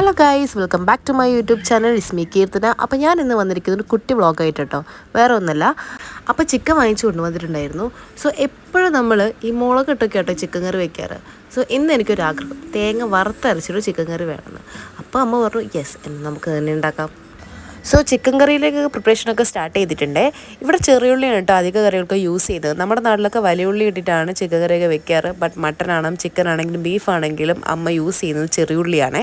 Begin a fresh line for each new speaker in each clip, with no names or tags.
Hello guys welcome back to my YouTube channel Ismi Keerthana അപ്പോൾ ഞാൻ ഇന്ന് വന്നിരിക്കുന്നത് ഒരു കുട്ടി വ്ളോഗായിട്ട് കേട്ടോ വേറെ ഒന്നല്ല. അപ്പോൾ ചിക്കൻ വാങ്ങിച്ചു കൊണ്ടുവന്നിട്ടുണ്ടായിരുന്നു. സോ എപ്പോഴും നമ്മൾ ഈ മുളകിട്ടൊക്കെ കേട്ടോ ചിക്കൻ കറി വെക്കാറ്. സോ ഇന്ന് എനിക്കൊരു ആഗ്രഹം. തേങ്ങ വറുത്തരച്ചൊരു ചിക്കൻ കറി വേണമെന്ന്. അപ്പോൾ അമ്മ പറഞ്ഞു യെസ് നമുക്ക് തന്നെ ഉണ്ടാക്കാം. സോ ചിക്കൻ കറിയിലേക്ക് പ്രിപ്പറേഷനൊക്കെ സ്റ്റാർട്ട് ചെയ്തിട്ടുണ്ട്. ഇവിടെ ചെറിയുള്ളിയാണ് കേട്ടോ അധിക കറികൾക്ക് യൂസ് ചെയ്തത്. നമ്മുടെ നാട്ടിലൊക്കെ വലിയ ഉള്ളി ഇട്ടിട്ടാണ് ചിക്കൻ കറിയൊക്കെ വെക്കാറ്. ബട്ട് മട്ടൺ ആണെങ്കിലും ചിക്കൻ ആണെങ്കിലും ബീഫ് ആണെങ്കിലും അമ്മ യൂസ് ചെയ്യുന്നത് ചെറിയുള്ളിയാണ്.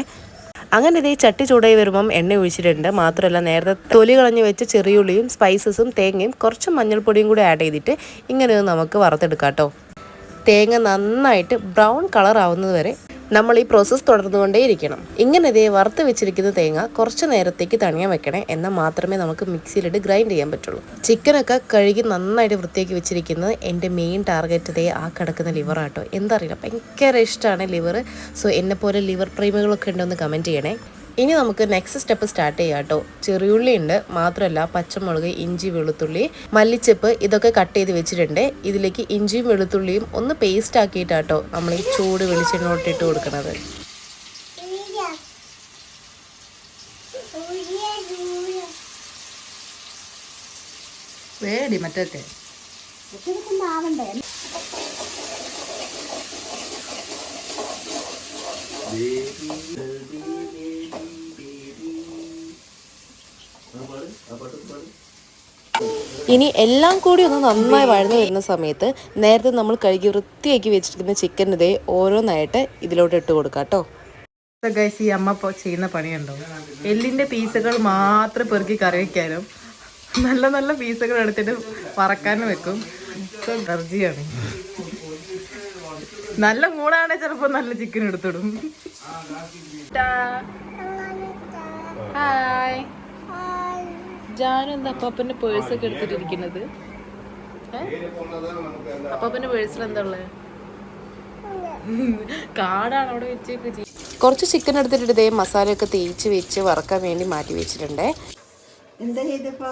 അങ്ങനെ ഇതേ ചട്ടി ചൂടായി വരുമ്പം എണ്ണ ഒഴിച്ചിട്ടുണ്ട്. മാത്രമല്ല നേരത്തെ തൊലി കളഞ്ഞ് വെച്ച ചെറിയുള്ളിയും സ്പൈസസും തേങ്ങയും കുറച്ച് മഞ്ഞൾപ്പൊടിയും കൂടി ആഡ് ചെയ്തിട്ട് ഇങ്ങനെ നമുക്ക് വറുത്തെടുക്കാം കേട്ടോ. തേങ്ങ നന്നായിട്ട് ബ്രൗൺ കളർ ആവുന്നത് വരെ നമ്മൾ ഈ പ്രോസസ്സ് തുടർന്നുകൊണ്ടേയിരിക്കണം. ഇങ്ങനെ ഇതേ വറുത്ത് വെച്ചിരിക്കുന്ന തേങ്ങ കുറച്ച് നേരത്തേക്ക് തണിയാൻ വെക്കണേ എന്നാൽ മാത്രമേ നമുക്ക് മിക്സിയിലിട്ട് ഗ്രൈൻഡ് ചെയ്യാൻ പറ്റുള്ളൂ. ചിക്കനൊക്കെ കഴുകി നന്നായിട്ട് വൃത്തിയാക്കി വെച്ചിരിക്കുന്നത് എന്റെ മെയിൻ ടാർഗറ്റ് ഇതേ ആ കിടക്കുന്ന ലിവറാട്ടോ എന്താ അറിയില്ല ഭയങ്കര ഇഷ്ടമാണ് ലിവർ സോ എന്നെപ്പോലെ ലിവർ പ്രേമികളൊക്കെ ഉണ്ടോ കമന്റ് ചെയ്യണേ. ഇനി നമുക്ക് നെക്സ്റ്റ് സ്റ്റെപ്പ് സ്റ്റാർട്ട് ചെയ്യാം കേട്ടോ ചെറിയുള്ളി ഉണ്ട് മാത്രമല്ല പച്ചമുളക് ഇഞ്ചി വെളുത്തുള്ളി മല്ലിച്ചപ്പ് ഇതൊക്കെ കട്ട് ചെയ്ത് വെച്ചിട്ടുണ്ട്. ഇതിലേക്ക് ഇഞ്ചിയും വെളുത്തുള്ളിയും ഒന്ന് പേസ്റ്റ് ആക്കിയിട്ടാട്ടോ നമ്മൾ ഈ ചൂട് വെളിച്ചെണ്ണോട്ട് ഇട്ട് കൊടുക്കണത്.
വേടി മറ്റേ
ഇനി എല്ലാം കൂടി ഒന്ന് നന്നായി വഴന്നു വരുന്ന സമയത്ത് നേരത്തെ നമ്മൾ കഴുകി വൃത്തിയാക്കി വെച്ചിരിക്കുന്ന ചിക്കൻ ഇതേ ഓരോന്നായിട്ട് ഇതിലോട്ട് ഇട്ട് കൊടുക്കാം കേട്ടോ.
ഗൈസ് ഈ അമ്മ ഇപ്പോൾ ചെയ്യുന്ന പണിയുണ്ടോ? എല്ലിന്റെ പീസുകൾ മാത്രം പെറുക്കി കറി വയ്ക്കാനും നല്ല നല്ല പീസുകൾ എടുത്തിട്ട് പറക്കാനും വെക്കും. എനർജിയാണ് നല്ല മൂടാണ് ചിലപ്പോ നല്ല ചിക്കൻ എടുത്തിടും. ഹായ് ജാനു എന്താ അപ്പാപ്പന്റെ പേഴ്സ് ഒക്കെ എടുത്തിട്ടിരിക്കുന്നത്? അപ്പാപ്പന്റെ പേഴ്സിൽ എന്താ ഉള്ളത് കാടാണ് അവിടെ വെച്ചേക്ക്
കുറച്ച് ചിക്കൻ എടുത്തിട്ട് ഇതേ മസാലയൊക്കെ തേച്ച് വെച്ച് വറക്കാൻ വേണ്ടി മാറ്റി വെച്ചിട്ടുണ്ട്.
എന്താ ചെയ്തപ്പാ?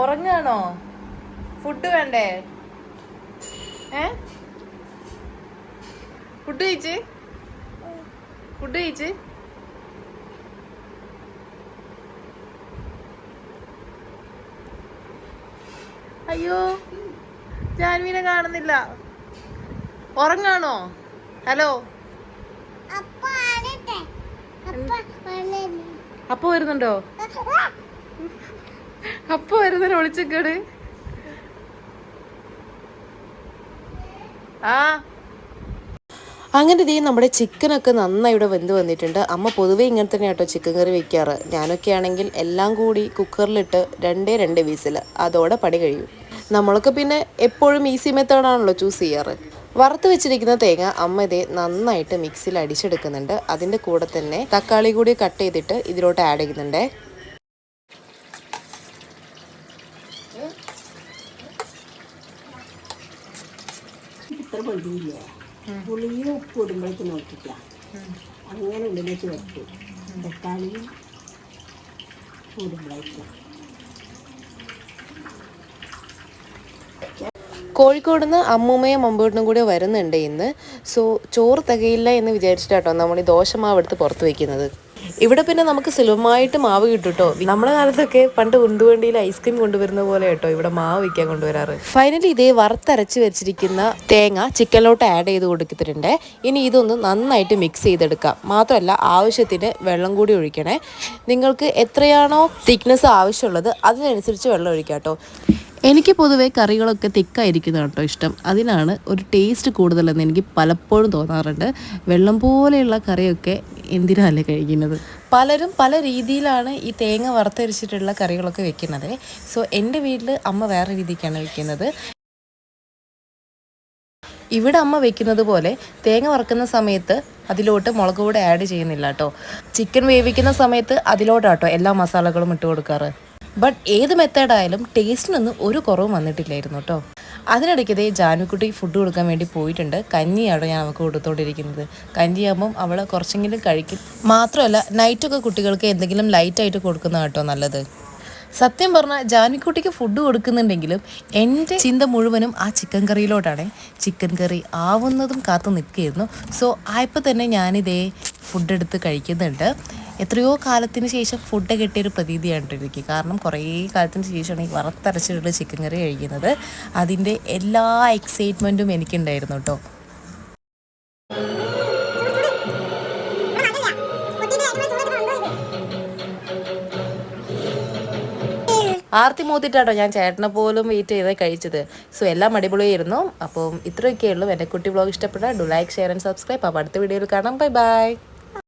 ഉറങ്ങാണോ ഫുഡ് വേണ്ടേ? ഏ? ഫുഡ് കഴിച്ച്? ഫുഡ് കഴിച്ച്? അയ്യോ ജാൻവീനെ കാണുന്നില്ല. ഉറങ്ങാണോ? ഹലോ അപ്പൊ വരുന്നുണ്ടോ? അപ്പൊ. വരുന്നതിന് വിളിച്ചേക്കാട്
അങ്ങനെ ഇതേ നമ്മുടെ ചിക്കനൊക്കെ നന്നായി ഇവിടെ വെന്ത് വന്നിട്ടുണ്ട്. അമ്മ പൊതുവേ ഇങ്ങനെ തന്നെ കേട്ടോ ചിക്കൻ കറി വെക്കാറ്. ഞാനൊക്കെ ആണെങ്കിൽ എല്ലാം കൂടി കുക്കറിലിട്ട് രണ്ടേ രണ്ട് വീസിൽ അതോടെ പണി കഴിയും. നമ്മളൊക്കെ പിന്നെ എപ്പോഴും ഈസി മെത്തേഡാണല്ലോ ചൂസ് ചെയ്യാറ്. വറുത്ത് വെച്ചിരിക്കുന്ന തേങ്ങ അമ്മ ഇതേ നന്നായിട്ട് മിക്സിയിൽ അടിച്ചെടുക്കുന്നുണ്ട്. അതിന്റെ കൂടെ തന്നെ തക്കാളി കൂടി കട്ട് ചെയ്തിട്ട് ഇതിലോട്ട് ആഡ് ചെയ്യുന്നുണ്ട്.
ഇത്ര പൊടിയില്ലേ പുളിയും ഉപ്പ് ഇടുമ്പോഴേക്ക് നോക്കിക്ക. അങ്ങനെ ഉള്ളിലേക്ക് വെച്ചു തക്കാളിയും കൂടുമ്പോഴേക്ക്
കോഴിക്കോട് നിന്ന് അമ്മൂമ്മയും മമ്പൂട്ടിനും കൂടി വരുന്നുണ്ട് ഇന്ന്. സോ ചോറ് തികയില്ല എന്ന് വിചാരിച്ചിട്ടാട്ടോ നമ്മൾ ഈ ദോശമാവ് എടുത്ത് പുറത്ത് വെക്കുന്നത്. ഇവിടെ പിന്നെ നമുക്ക് സുലഭമായിട്ട് മാവ് കിട്ടും കേട്ടോ നമ്മുടെ കാലത്തൊക്കെ പണ്ട് ഉണ്ടുവണ്ടിയിൽ ഐസ്ക്രീം കൊണ്ടുവരുന്ന പോലെ കേട്ടോ ഇവിടെ മാവ് വയ്ക്കാൻ കൊണ്ടുവരാറ്. ഫൈനലി ഇതേ വറുത്തരച്ച് വെച്ചിരിക്കുന്ന തേങ്ങ ചിക്കനിലോട്ട് ആഡ് ചെയ്ത് കൊടുത്തിട്ടുണ്ട്. ഇനി ഇതൊന്ന് നന്നായിട്ട് മിക്സ് ചെയ്തെടുക്കാം. മാത്രമല്ല ആവശ്യത്തിന് വെള്ളം കൂടി ഒഴിക്കണേ. നിങ്ങൾക്ക് എത്രയാണോ തിക്നെസ് ആവശ്യമുള്ളത് അതിനനുസരിച്ച് വെള്ളം ഒഴിക്കാം കേട്ടോ. എനിക്ക് പൊതുവേ കറികളൊക്കെ തിക്കായിരിക്കുന്ന കേട്ടോ ഇഷ്ടം. അതിനാണ് ഒരു ടേസ്റ്റ് കൂടുതലെന്ന് എനിക്ക് പലപ്പോഴും തോന്നാറുണ്ട്. വെള്ളം പോലെയുള്ള കറിയൊക്കെ എന്തിനാല്ലേ കഴിക്കുന്നത്? പലരും പല രീതിയിലാണ് ഈ തേങ്ങ വറുത്തരിച്ചിട്ടുള്ള കറികളൊക്കെ വെക്കുന്നത്. സോ എന്റെ വീട്ടിൽ അമ്മ വേറെ രീതിക്കാണ് വെക്കുന്നത്. ഇവിടെ അമ്മ വെക്കുന്നത് പോലെ തേങ്ങ വറക്കുന്ന സമയത്ത് അതിലോട്ട് മുളക് പൊടി ആഡ് ചെയ്യുന്നില്ല കേട്ടോ ചിക്കൻ വേവിക്കുന്ന സമയത്ത് അതിലോട്ടാട്ടോ എല്ലാ മസാലകളും ഇട്ട് കൊടുക്കാറ്. ബട്ട് ഏത് മെത്തേഡായാലും ടേസ്റ്റിനൊന്നും ഒരു കുറവും വന്നിട്ടില്ലായിരുന്നു കേട്ടോ അതിനിടയ്ക്കതേ ജാനുക്കുട്ടി ഫുഡ് കൊടുക്കാൻ വേണ്ടി പോയിട്ടുണ്ട്. കഞ്ഞിയാണ് ഞാൻ അവൾക്ക് കൊടുത്തോണ്ടിരിക്കുന്നത്. കഞ്ഞിയാകുമ്പം അവൾ കുറച്ചെങ്കിലും കഴിക്കും. മാത്രമല്ല നൈറ്റൊക്കെ കുട്ടികൾക്ക് എന്തെങ്കിലും ലൈറ്റായിട്ട് കൊടുക്കുന്ന കേട്ടോ നല്ലത്. സത്യം പറഞ്ഞാൽ ജാനിക്കുട്ടിക്ക് ഫുഡ് കൊടുക്കുന്നുണ്ടെങ്കിലും എന്റെ ചിന്ത മുഴുവനും ആ ചിക്കൻ കറിയിലോട്ടാണ് ചിക്കൻ കറി ആവുന്നതും കാത്തു നിൽക്കുകയായിരുന്നു. സോ ആയപ്പോൾ തന്നെ ഞാനിതേ ഫുഡ് എടുത്ത് കഴിക്കുന്നുണ്ട്. എത്രയോ കാലത്തിന് ശേഷം ഫുഡ് കിട്ടിയൊരു പ്രതീതിയാണ് എനിക്ക്. കാരണം കുറേ കാലത്തിന് ശേഷമാണ് ഈ വറുത്തരച്ചിട്ടുള്ള ചിക്കൻ കറി കഴിക്കുന്നത്. അതിന്റെ എല്ലാ എക്സൈറ്റ്മെന്റും എനിക്കുണ്ടായിരുന്നു കേട്ടോ. ആർത്തി മൂത്തിട്ടാട്ടോ ഞാൻ ചേട്ടനെ പോലും വെയിറ്റ് ചെയ്ത് കഴിച്ചത്. സോ എല്ലാം അടിപൊളിയായിരുന്നു. അപ്പം ഇത്രയൊക്കെയുള്ളൂ എന്റെ കുട്ടി വ്ളോഗ് ഇഷ്ടപ്പെട്ടാൽ do like share and subscribe അപ്പോൾ അടുത്ത വീഡിയോയിൽ കാണാം. Bye bye